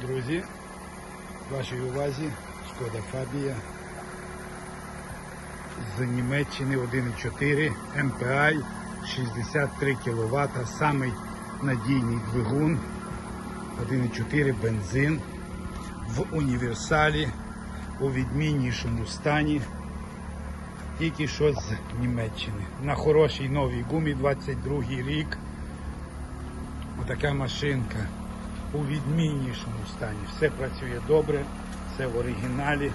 Друзі, вашій увазі Шкода Фабія з Німеччини 1.4 MPI 63 кВт, самий надійний двигун, 1.4 бензин в універсалі у відміннішому стані. Тільки що з Німеччини. На хорошій новій гумі 22 рік. Отака машинка у відміннішому стані. Все працює добре, все в оригіналі.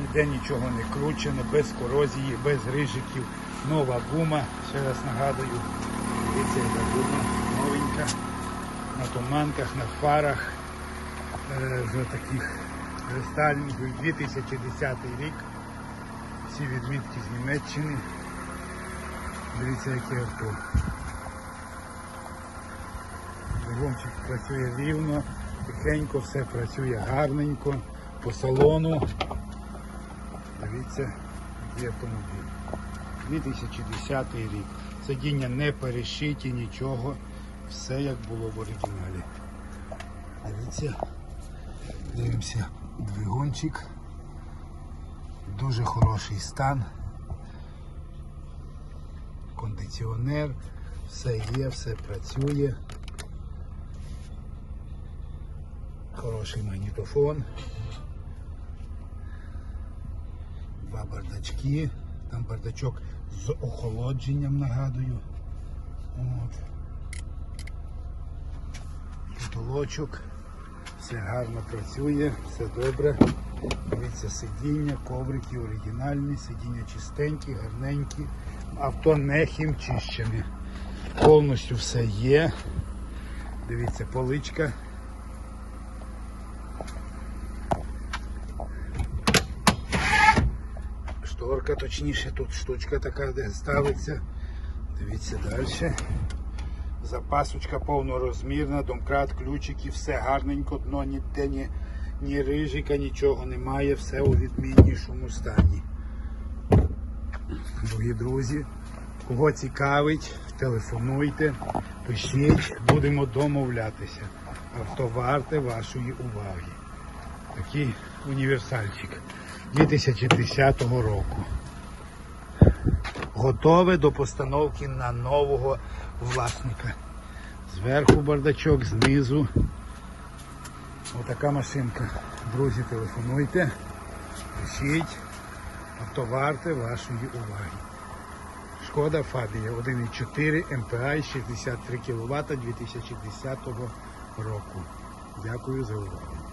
Ніде нічого не кручено, без корозії, без рижиків. Нова гума, ще раз нагадую, дивіться, яка гума новенька. На туманках, на фарах е, з таких рестайлінгів 2010 рік. Всі відмітки з Німеччини. Дивіться, яке авто. Двигунчик працює рівно, тихенько, все працює гарненько, по салону. Дивіться, який автомобіль. 2010 рік. Сидіння не перешиті, нічого. Все як було в оригіналі. Дивіться, дивимося, двигунчик. Дуже хороший стан. Кондиціонер, все є, все працює. Хороший магнітофон. Два бардачки. Там бардачок з охолодженням, нагадую. От. Потолочок. Все гарно працює, все добре. Дивіться, сидіння, коврики оригінальні, сидіння чистенькі, гарненькі. Авто не хімчищене. Повністю все є. Дивіться, поличка. Шторка, точніше, тут штучка така, де ставиться. Дивіться далі. Запасочка повнорозмірна, домкрат, ключики, все гарненько, дно ніде ні, ні рижика, нічого немає, все у відміннішому стані. Дорогі друзі, кого цікавить, телефонуйте, пишіть, будемо домовлятися. Авто варте вашої уваги. Такий універсальчик 2010 року. Готове до постановки на нового власника. Зверху бардачок, знизу. Отака машинка. Друзі, телефонуйте, пишіть, авто варте вашої уваги. Шкода Фабія 1.4 МПА 63 кВт 2010 року. Дякую за увагу.